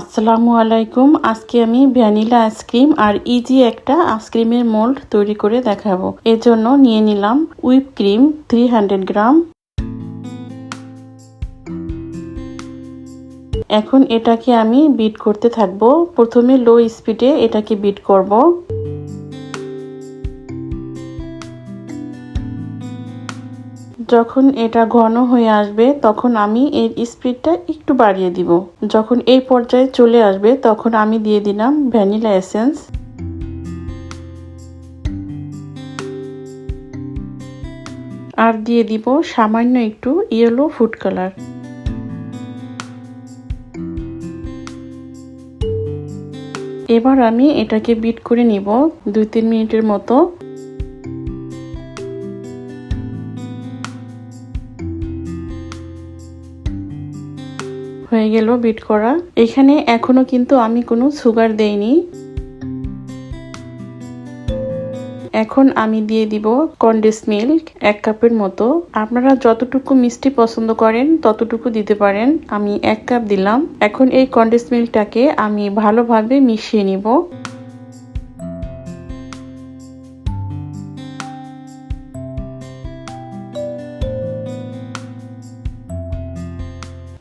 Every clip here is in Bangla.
আসসালামু আলাইকুম। আজকে আমি ভ্যানিলা আইসক্রিম আর ইজি একটা আইসক্রিমের মোল্ড তৈরি করে দেখাবো। এর জন্য নিয়ে নিলাম উইপ ক্রিম থ্রি গ্রাম। এখন এটাকে আমি বিট করতে থাকব। প্রথমে লো স্পিডে এটাকে বিট করব। যখন এটা ঘন হয়ে আসবে, তখন আমি এর স্পিডটা একটু বাড়িয়ে দিব। যখন এই পর্যায়ে চলে আসবে, তখন আমি দিয়ে দিলাম ভ্যানিলা এসেন্স। আর দিয়ে দিব সামান্য একটু ইয়েলো ফুড কালার। এবার আমি এটাকে বিট করে নিব দুই তিন মিনিটের মতো। হয়ে গেল বিট করা। এখানে এখনও কিন্তু আমি কোনো সুগার দেইনি। এখন আমি দিয়ে দিব কন্ডেন্স মিল্ক এক কাপের মতো। আপনারা যতটুকু মিষ্টি পছন্দ করেন, ততটুকু দিতে পারেন। আমি এক কাপ দিলাম। এখন এই কন্ডেন্স মিল্কটাকে আমি ভালোভাবে মিশিয়ে নিব।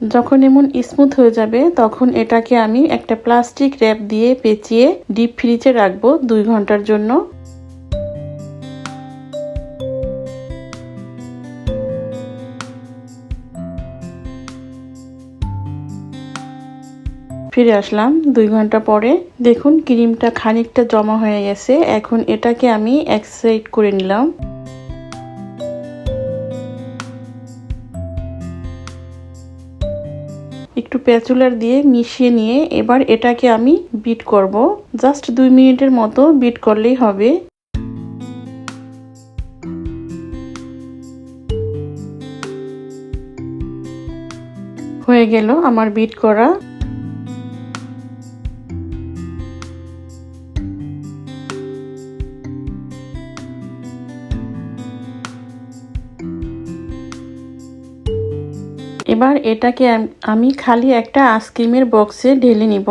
যখন এমন স্মুথ হয়ে যাবে, তখন এটাকে আমি একটা প্লাস্টিক র্যাপ দিয়ে পেঁচিয়ে ডিপ ফ্রিজে রাখব দুই ঘণ্টার জন্য। ফিরে আসলাম দুই ঘণ্টা পরে। দেখুন ক্রিমটা খানিকটা জমা হয়ে গেছে। এখন এটাকে আমি এক সাইড করে নিলাম। একটু প্যাচুলার দিয়ে মিশিয়ে নিয়ে এবার এটাকে আমি বিট করব। জাস্ট দুই মিনিটের মতো বিট করলেই হবে। হয়ে গেল আমার বিট করা। এবার এটাকে আমি খালি একটা আইসক্রিমের বক্সে ঢেলে নিব।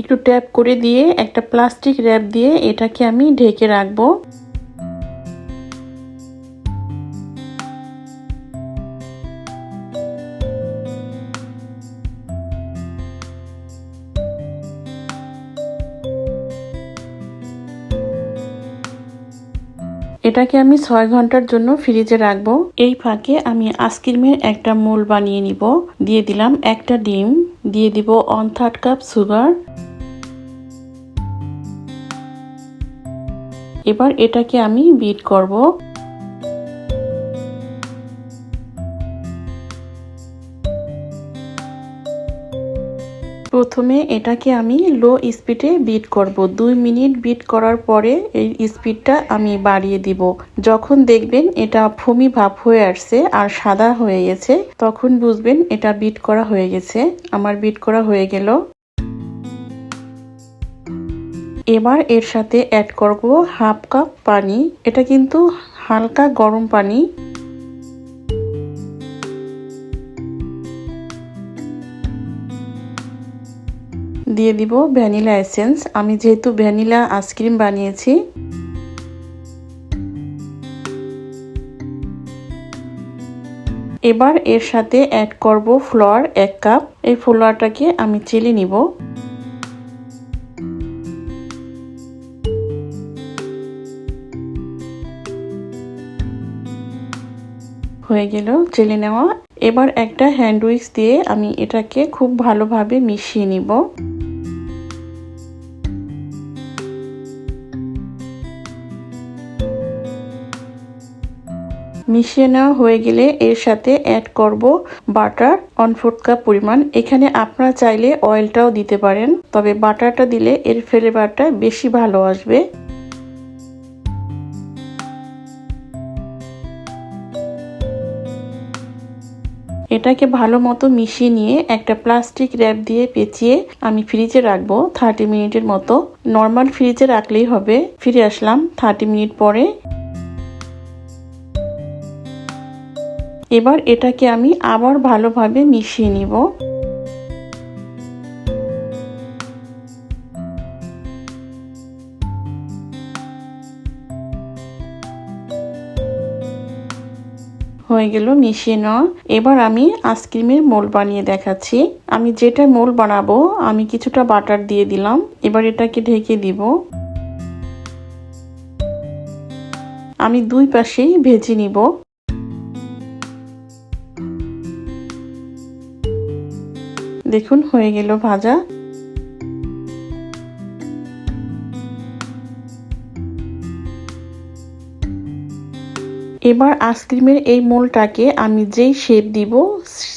একটু ট্যাপ করে দিয়ে একটা প্লাস্টিক র্যাপ দিয়ে এটাকে আমি ঢেকে রাখব। এটাকে আমি ছয় ঘণ্টার জন্য ফ্রিজে রাখব। এই ফাঁকে আমি আইসক্রিমের একটা মোল বানিয়ে নিব। দিয়ে দিলাম একটা ডিম। দিয়ে দিব ওয়ান থার্ড কাপ সুগার এবার এটাকে আমি বিট করব। প্রথমে এটাকে আমি লো স্পিডে বিট করব। দুই মিনিট বিট করার পরে এই স্পিডটা আমি বাড়িয়ে দিব। যখন দেখবেন এটা ফমি ভাব হয়ে আসছে আর সাদা হয়ে গেছে, তখন বুঝবেন এটা বিট করা হয়ে গেছে। আমার বিট করা হয়ে গেল। এবার এর সাথে অ্যাড করব হাফ কাপ পানি। এটা কিন্তু হালকা গরম পানি। দিয়ে দিব ভ্যানিলা এসেন্স। আমি যেহেতু ভ্যানিলা আইসক্রিম বানিয়েছি। এবার এর সাথে অ্যাড করব ফ্লোয়ার এক কাপ। এই ফ্লোয়ারটাকে আমি চেলে নিব। হয়ে গেল চেলে নেওয়া। এবার একটা হ্যান্ড উইক্স দিয়ে আমি এটাকে খুব ভালোভাবে মিশিয়ে নিব। মিশিয়ে নেওয়া হয়ে গেলে এর সাথে অ্যাড করব বাটার ওয়ান ফোর্থ কাপ পরিমাণ। এখানে আপনারা চাইলে অয়েলটাও দিতে পারেন, তবে বাটারটা দিলে এর ফ্লেভারটা বেশি ভালো আসবে। এটাকে ভালো মতো মিশিয়ে নিয়ে একটা প্লাস্টিক র্যাপ দিয়ে পেঁচিয়ে আমি ফ্রিজে রাখব থার্টি মিনিটের মতো। নর্মাল ফ্রিজে রাখলেই হবে। ফিরে আসলাম থার্টি মিনিট পরে। এবার এটাকে আমি আবার ভালোভাবে মিশিয়ে নিব। হয়ে গেল মিশিয়ে নেওয়া। এবার আমি আইসক্রিমের মোল বানিয়ে দেখাচ্ছি। আমি যেটা মোল বানাবো, আমি কিছুটা বাটার দিয়ে দিলাম। এবার এটাকে ঢেকে দিব। আমি দুই পাশেই ভেজে নিব। দেখুন, হয়ে গেল ভাজা। এবার আইসক্রিমের এই মোলটাকে আমি যেই শেপ দিব,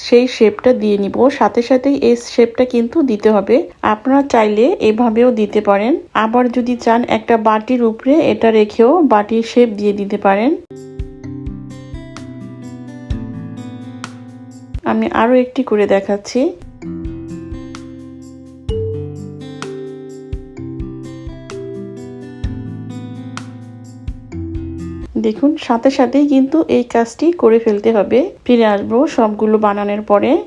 সেই শেপটা দিয়ে নিব। সাথে সাথে এই শেপটা কিন্তু দিতে হবে। আপনারা চাইলে এভাবেও দিতে পারেন। আবার যদি চান একটা বাটির উপরে, এটা রেখেও বাটির শেপ দিয়ে দিতে পারেন। আমি আরও একটি করে দেখাচ্ছি। দেখুন, সাথে সাথেই কিন্তু এই কাজটি করে ফেলতে হবে। ফিরে আসব সবগুলো বানানোর পরে।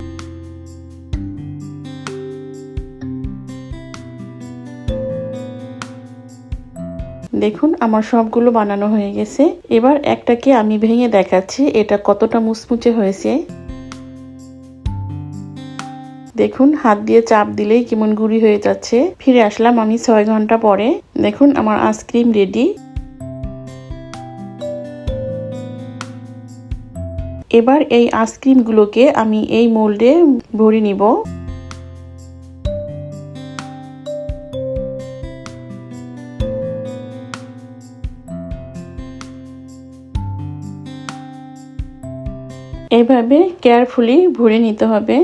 দেখুন, আমার সবগুলো বানানো হয়ে গেছে। এবার একটাকে আমি ভেঙে দেখাচ্ছি, এটা কতটা মুচমুচে হয়েছে। দেখুন, হাত দিয়ে চাপ দিলেই কেমন গুড়ি হয়ে যাচ্ছে। ফিরে আসলাম আমি ছয় ঘণ্টা পরে। দেখুন, আমার আইসক্রিম রেডি। এবার এই আইসক্রিমগুলোকে আমি এই মোল্ডে ভরে নিব। এভাবে কেয়ারফুলি ভরে নিতে হবে।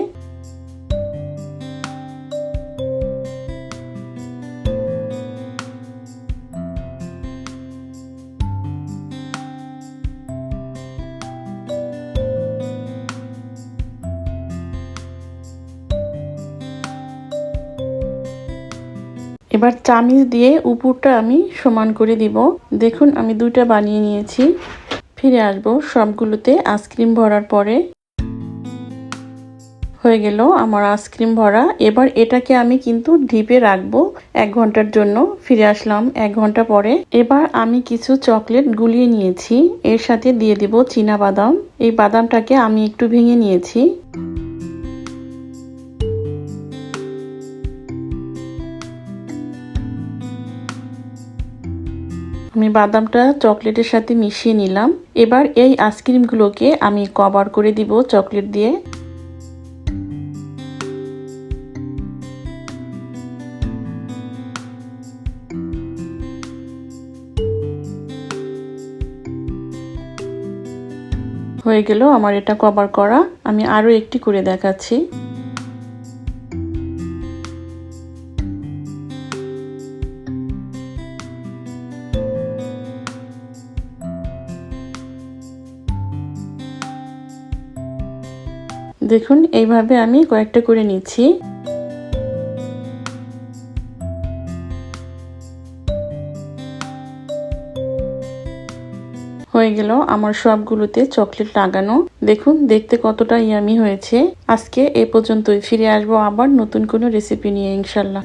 এবার চামিচ দিয়ে উপরটা আমি সমান করে দিব। দেখুন, আমি দুইটা বানিয়ে নিয়েছি। ফিরে আসব সবগুলোতে আইসক্রিম ভরার পরে। হয়ে গেল আমার আইসক্রিম ভরা। এবার এটাকে আমি কিন্তু ঢিপে রাখব এক ঘণ্টার জন্য। ফিরে আসলাম এক ঘণ্টা পরে। এবার আমি কিছু চকলেট গুলিয়ে নিয়েছি। এর সাথে দিয়ে দিব চীনা বাদাম। এই বাদামটাকে আমি একটু ভেঙে নিয়েছি। আমি বাদামটা চকলেটের সাথে মিশিয়ে নিলাম। এবার এই আইসক্রিমগুলোকে আমি কভার করে দিব চকলেট দিয়ে। হয়ে গেল আমার এটা কভার করা। আমি আরও একটি করে দেখাচ্ছি। দেখুন, এইভাবে আমি কয়েকটা করে নিচ্ছি। হয়ে গেল আমার সবগুলোতে চকলেট লাগানো। দেখুন, দেখতে কতটা ইয়ামি হয়েছে। আজকে এ পর্যন্তই। ফিরে আসব আবার নতুন কোনো রেসিপি নিয়ে, ইনশাল্লাহ।